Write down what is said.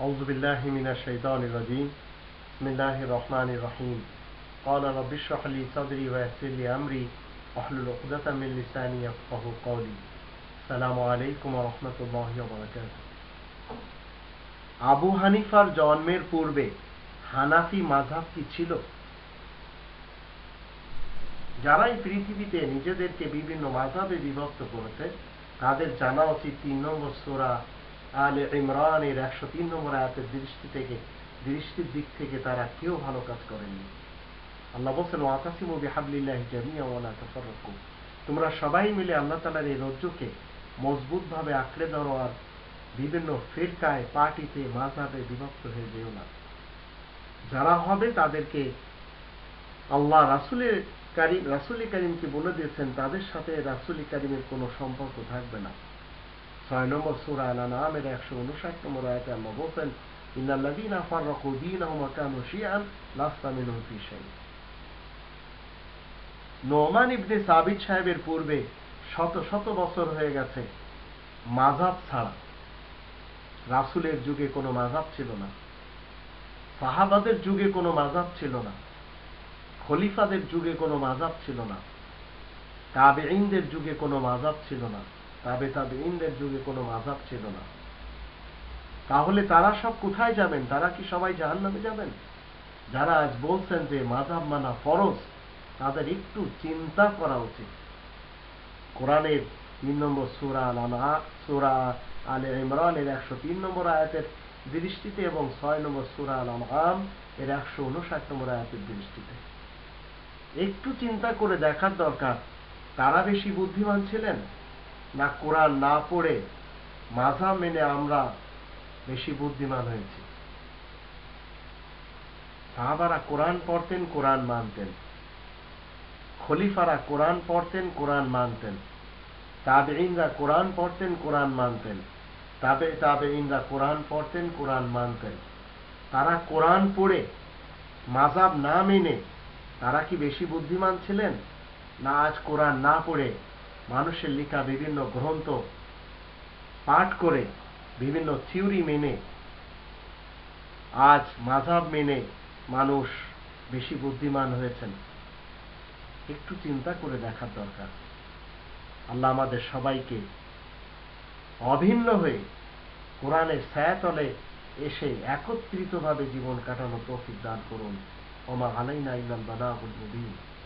أعوذ بالله من الشيطان الرجيم بسم الله الرحمن الرحيم قال رب اشرح لي صدري ويسر لي أمري واحلل عقدة من لساني يفقه قولي السلام عليكم ورحمة الله وبركاته আবু হানিফার জন্মের পূর্বে হানাফি মাযহাব কি ছিল যারা এই পৃথিবীতে নিজেদেরকে বিভিন্ন মাযহাবে বিভক্ত করেছে তাদের জানা উচিত তিন নম্বর সূরা আলে ইমরানের একশো তিন নম্বর আয়াতের দৃষ্টি থেকে, দৃষ্টির দিক থেকে তারা কেউ ভালো কাজ করেননি। আল্লাহ বলছেন ওয়াকাসিমু বিহাবলিল্লাহি জামিয়া ওয়ালা তাফাররাকু। তোমরা সবাই মিলে আল্লাহ তাআলার এই রজ্জুকে মজবুতভাবে আঁকড়ে ধরো আর বিভিন্ন ফিরকায়, পার্টিতে, মাযহাবে বিভক্ত হয়ে যেও না। যারা হবে তাদেরকে আল্লাহ রাসূলের কারিম রাসূল কারিমকে বলে দিয়েছেন, তাদের সাথে রাসূল কারিমের কোনো সম্পর্ক থাকবে না। ছয় নম্বর সূরা আল-আনআমের একশো উনষাট নম্বর আয়াতে আল্লাহ বলছেন ইন্নাল্লাযীনা ফাররাকু দীনাহুম কানু শিয়া'আন লাস্তা মিনহুম ফী শাই নোমান ইবনে সাবিত সাহেবের পূর্বে শত শত বছর হয়ে গেছে মাযহাব ছাড়া। রাসূলের যুগে কোনো মাযহাব ছিল না। সাহাবাদের যুগে কোনো মাযহাব ছিল না। খলিফাদের যুগে কোনো মাযহাব ছিল না। তাবেঈনদের যুগে কোনো মাযহাব ছিল না। তাবে তাবেঈনদের যুগে কোনো মাযহাব ছিল না। তাহলে তারা সব কোথায় যাবেন? তারা কি সবাই জাহান্নামে যাবেন? যারা আজ বলছেন যে মাযহাব মানা ফরজ, তাদের একটু চিন্তা করা উচিত। কোরআনের তিন নম্বর সুরা আনা সুরা আলে ইমরানের একশো তিন নম্বর আয়াতের দৃষ্টিতে এবং ছয় নম্বর সুরা আল আম এর একশো উনষাট নম্বর আয়াতের দৃষ্টিতে। একটু চিন্তা করে দেখার দরকার, তারা বেশি বুদ্ধিমান ছিলেন? না কোরআন না পড়ে মাঝা মেনে আমরা বেশি বুদ্ধিমান হয়েছি। সাহাবারা কোরআন পড়তেন, কোরআন মানতেন। খলিফারা কোরআন পড়তেন, কোরআন মানতেন। তাবেইনরা কোরআন পড়তেন, কোরআন মানতেন। তাবে তাবেইনরা কোরআন পড়তেন, কোরআন মানতেন। তারা কোরআন পড়ে মাজাব না মেনে তারা কি বেশি বুদ্ধিমান ছিলেন? না আজ কোরআন না পড়ে মানুষের লেখা বিভিন্ন গ্রন্থ পাঠ করে বিভিন্ন থিওরি মেনে, আজ মাঝাব মেনে মানুষ বেশি বুদ্ধিমান হয়েছেন। একটু চিন্তা করে দেখার দরকার। আল্লাহ আমাদের সবাইকে অভিন্ন হয়ে কোরআনের ছায়াতলে এসে একত্রিতভাবে জীবন কাটানো তৌফিক দান করুন। ওমা আলাইনা ইল্লাল বালাগুল মুবিন।